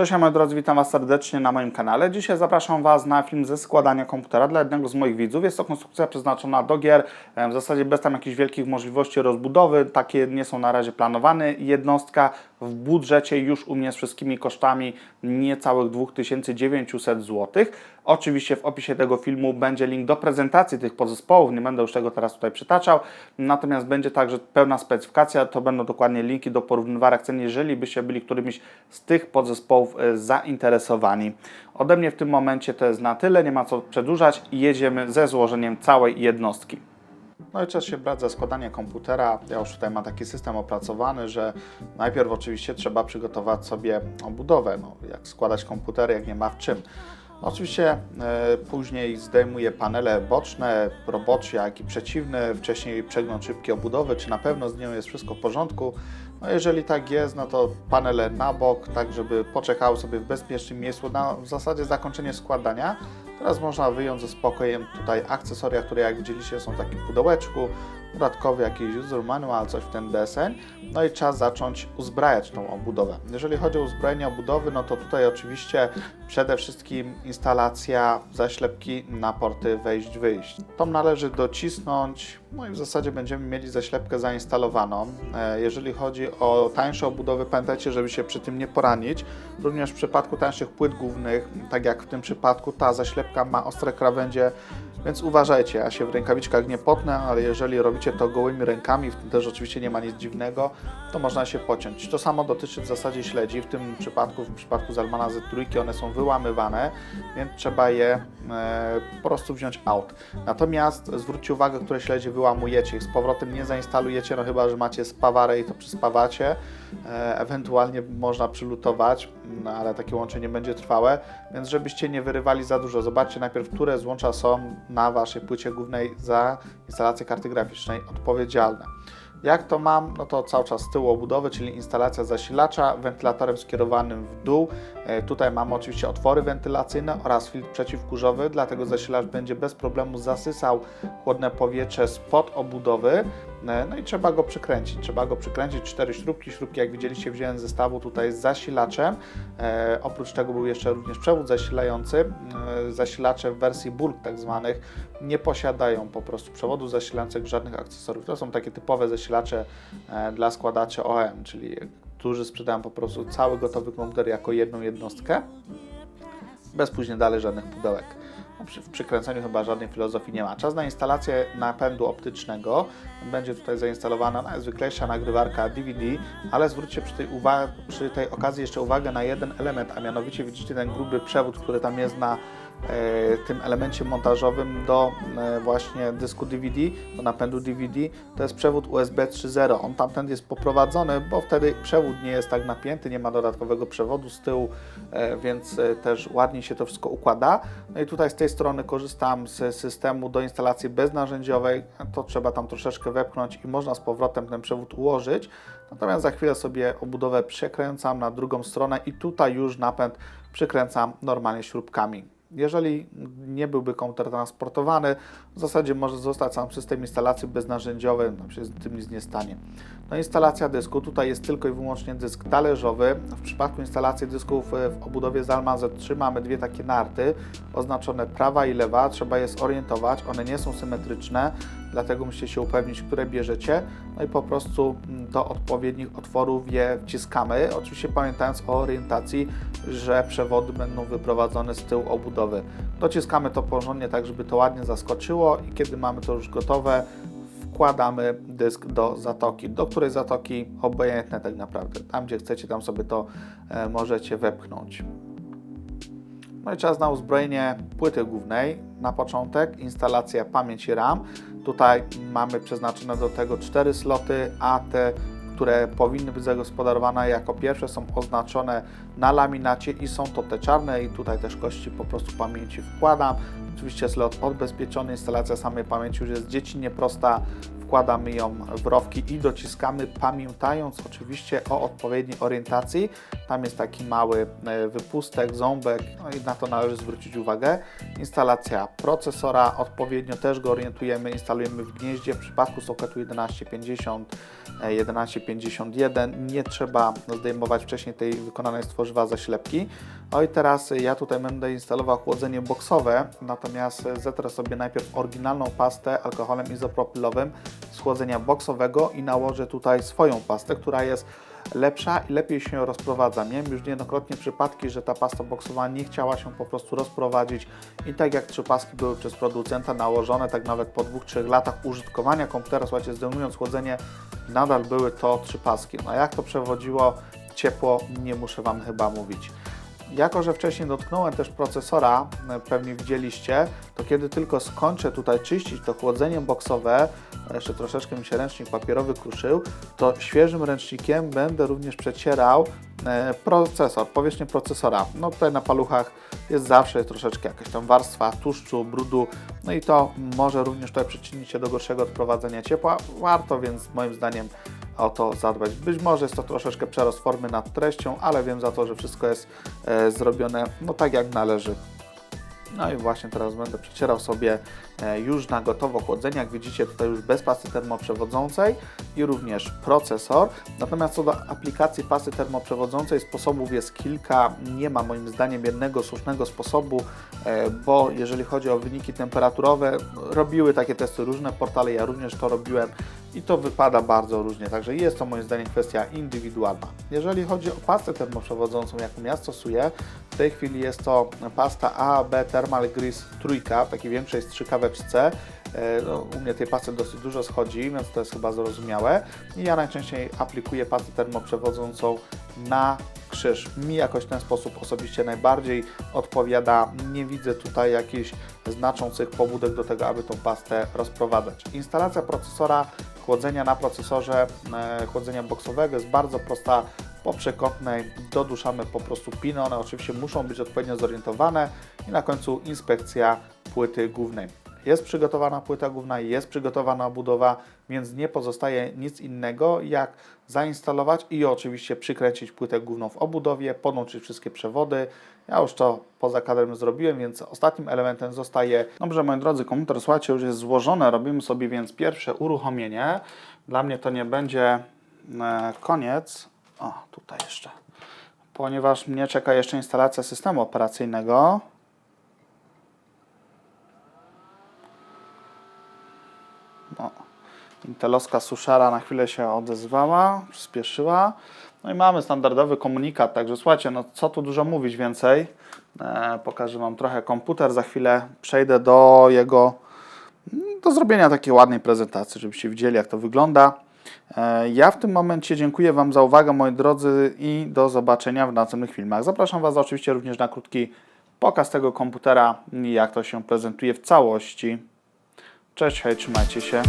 Cześć moi drodzy, witam Was serdecznie na moim kanale. Dzisiaj zapraszam Was na film ze składania komputera dla jednego z moich widzów. Jest to konstrukcja przeznaczona do gier, e, w zasadzie bez tam jakichś wielkich możliwości rozbudowy. Takie nie są na razie planowane. Jednostka w budżecie już u mnie z wszystkimi kosztami niecałych 2900 zł. Oczywiście w opisie tego filmu będzie link do prezentacji tych podzespołów, nie będę już tego teraz tutaj przytaczał, natomiast będzie także pełna specyfikacja, to będą dokładnie linki do porównywarek cen, jeżeli byście byli którymś z tych podzespołów e, zainteresowani. Ode mnie w tym momencie to jest na tyle, nie ma co przedłużać i jedziemy ze złożeniem całej jednostki. No i czas się brać za składanie komputera. Ja już tutaj mam taki system opracowany, że najpierw oczywiście trzeba przygotować sobie obudowę, no, jak składać komputer, jak nie ma w czym. Oczywiście e, później zdejmuję panele boczne, robocze, jak i przeciwne, wcześniej przegląd szybki obudowy, czy na pewno z nią jest wszystko w porządku. No jeżeli tak jest, no to panele na bok, tak żeby poczekały sobie w bezpiecznym miejscu na w zasadzie zakończenie składania. Teraz można wyjąć ze spokojem tutaj akcesoria, które jak widzieliście są w takim pudełeczku, dodatkowy jakiś user manual, coś w ten deseń. No i czas zacząć uzbrajać tą obudowę. Jeżeli chodzi o uzbrojenie obudowy, no to tutaj oczywiście przede wszystkim instalacja zaślepki na porty wejść-wyjść. Tą należy docisnąć, no i w zasadzie będziemy mieli zaślepkę zainstalowaną. E, Jeżeli chodzi o tańsze obudowy, pamiętajcie, żeby się przy tym nie poranić. Również w przypadku tańszych płyt głównych, tak jak w tym przypadku, ta zaślepka ma ostre krawędzie, więc uważajcie, ja się w rękawiczkach nie potnę, ale jeżeli robicie to gołymi rękami, w tym też oczywiście nie ma nic dziwnego, to można się pociąć. To samo dotyczy w zasadzie śledzi, w tym przypadku, w przypadku Zalmana Z3 one są wyłamywane, więc trzeba je e, po prostu wziąć out. Natomiast zwróćcie uwagę, które śledzie wyłamujecie, z powrotem nie zainstalujecie, no chyba, że macie spawarę i to przyspawacie, e, ewentualnie można przylutować, no, ale takie łączenie będzie trwałe, więc żebyście nie wyrywali za dużo. Zobaczcie najpierw, które złącza są na Waszej płycie głównej za instalację karty graficznej odpowiedzialne. Jak to mam? No to cały czas z tyłu obudowy, czyli instalacja zasilacza wentylatorem skierowanym w dół. E, Tutaj mamy oczywiście otwory wentylacyjne oraz filtr przeciwkurzowy, dlatego zasilacz będzie bez problemu zasysał chłodne powietrze spod obudowy. E, No i trzeba go przykręcić. Trzeba go przykręcić. Cztery śrubki. Śrubki, jak widzieliście, wziąłem z zestawu tutaj z zasilaczem. E, oprócz tego był jeszcze również przewód zasilający. E, zasilacze w wersji bulk tak zwanych nie posiadają po prostu przewodu zasilającego żadnych akcesoriów. To są takie typowe zasilacze e, dla składaczy OM, czyli którzy sprzedają po prostu cały gotowy komputer jako jedną jednostkę, bez później dalej żadnych pudełek. Przy, w przykręceniu chyba żadnej filozofii nie ma. Czas na instalację napędu optycznego będzie tutaj zainstalowana najzwyklejsza nagrywarka DVD, ale zwróćcie przy tej, przy tej okazji jeszcze uwagę na jeden element, a mianowicie widzicie ten gruby przewód, który tam jest na tym elemencie montażowym do e, właśnie dysku DVD, do napędu DVD, to jest przewód USB 3.0. On tamten jest poprowadzony, bo wtedy przewód nie jest tak napięty, nie ma dodatkowego przewodu z tyłu, e, więc e, też ładnie się to wszystko układa. No i tutaj z tej strony korzystam z systemu do instalacji beznarzędziowej. To trzeba tam troszeczkę wepchnąć i można z powrotem ten przewód ułożyć. Natomiast za chwilę sobie obudowę przekręcam na drugą stronę i tutaj już napęd przykręcam normalnie śrubkami. Jeżeli nie byłby komputer transportowany, w zasadzie może zostać sam system instalacji beznarzędziowej, no się z tym nic nie stanie. No instalacja dysku, tutaj jest tylko i wyłącznie dysk talerzowy. W przypadku instalacji dysków e, w obudowie Zalman Z3 mamy dwie takie narty, oznaczone prawa i lewa, trzeba je zorientować, one nie są symetryczne, dlatego musicie się upewnić, które bierzecie, no i po prostu mm, do odpowiednich otworów je wciskamy, oczywiście pamiętając o orientacji, że przewody będą wyprowadzone z tyłu obudowy. Dociskamy to porządnie tak, żeby to ładnie zaskoczyło i kiedy mamy to już gotowe, wkładamy dysk do zatoki. Do której zatoki obojętne tak naprawdę. Tam gdzie chcecie, tam sobie to e, możecie wepchnąć. No i czas na uzbrojenie płyty głównej. Na początek instalacja pamięci RAM. Tutaj mamy przeznaczone do tego cztery sloty, a te, które powinny być zagospodarowane jako pierwsze są oznaczone na laminacie i są to te czarne i tutaj też kości po prostu pamięci wkładam. Oczywiście slot odbezpieczony, instalacja samej pamięci już jest dziecinnie prosta. Wkładamy ją w rowki i dociskamy, pamiętając oczywiście o odpowiedniej orientacji. Tam jest taki mały e, wypustek, ząbek, no i na to należy zwrócić uwagę. Instalacja procesora, odpowiednio też go orientujemy, instalujemy w gnieździe. W przypadku sokietu 1150, e, 1151 nie trzeba zdejmować wcześniej tej wykonanej z tworzywa zaślepki. No i teraz ja tutaj będę instalował chłodzenie boksowe, natomiast zetrę sobie najpierw oryginalną pastę alkoholem izopropylowym z chłodzenia boksowego i nałożę tutaj swoją pastę, która jest lepsza i lepiej się rozprowadza. Miałem już niejednokrotnie przypadki, że ta pasta boksowa nie chciała się po prostu rozprowadzić i tak jak trzy paski były przez producenta nałożone, tak nawet po dwóch, trzech latach użytkowania komputera, słuchajcie, zdejmując chłodzenie, nadal były to trzy paski. No jak to przewodziło ciepło, nie muszę Wam chyba mówić. Jako, że wcześniej dotknąłem też procesora, e, pewnie widzieliście, to kiedy tylko skończę tutaj czyścić to chłodzenie boksowe, jeszcze troszeczkę mi się ręcznik papierowy kruszył, to świeżym ręcznikiem będę również przecierał e, procesor, powierzchnię procesora. No tutaj na paluchach jest zawsze troszeczkę jakaś tam warstwa tłuszczu, brudu, no i to może również tutaj przyczynić się do gorszego odprowadzenia ciepła. Warto więc moim zdaniem o to zadbać. Być może jest to troszeczkę przerost formy nad treścią, ale wiem za to, że wszystko jest e, zrobione no tak jak należy. No i właśnie teraz będę przecierał sobie e, już na gotowo chłodzenie. Jak widzicie tutaj już bez pasy termoprzewodzącej i również procesor. Natomiast co do aplikacji pasy termoprzewodzącej sposobów jest kilka. Nie ma moim zdaniem jednego słusznego sposobu, e, bo jeżeli chodzi o wyniki temperaturowe, robiły takie testy różne portale, ja również to robiłem i to wypada bardzo różnie, także jest to moim zdaniem kwestia indywidualna. Jeżeli chodzi o pastę termoprzewodzącą, jaką ja stosuję, w tej chwili jest to pasta AAB Thermal Grease trójka, w takiej większej strzykaweczce. E, No, u mnie tej pasty dosyć dużo schodzi, więc to jest chyba zrozumiałe. I ja najczęściej aplikuję pastę termoprzewodzącą na krzyż. Mi jakoś w ten sposób osobiście najbardziej odpowiada. Nie widzę tutaj jakichś znaczących pobudek do tego, aby tą pastę rozprowadzać. Instalacja procesora, chłodzenia na procesorze, e, chłodzenia boksowego jest bardzo prosta. Po przekopnej doduszamy po prostu piny, one oczywiście muszą być odpowiednio zorientowane i na końcu inspekcja płyty głównej. Jest przygotowana płyta główna, jest przygotowana budowa, więc nie pozostaje nic innego jak zainstalować i oczywiście przykręcić płytę główną w obudowie, podłączyć wszystkie przewody. Ja już to poza kadrem zrobiłem, więc ostatnim elementem zostaje. Dobrze, moi drodzy, komputer, słuchajcie, już jest złożony. Robimy sobie więc pierwsze uruchomienie. Dla mnie to nie będzie e, koniec. O, tutaj jeszcze. Ponieważ mnie czeka jeszcze instalacja systemu operacyjnego. No, Intelowska suszara na chwilę się odezwała, przyspieszyła. No i mamy standardowy komunikat, także słuchajcie, no co tu dużo mówić więcej. E, pokażę Wam trochę komputer, za chwilę przejdę do jego, do zrobienia takiej ładnej prezentacji, żebyście widzieli jak to wygląda. E, Ja w tym momencie dziękuję Wam za uwagę, moi drodzy, i do zobaczenia w następnych filmach. Zapraszam Was oczywiście również na krótki pokaz tego komputera jak to się prezentuje w całości. Cześć, hej, trzymajcie się.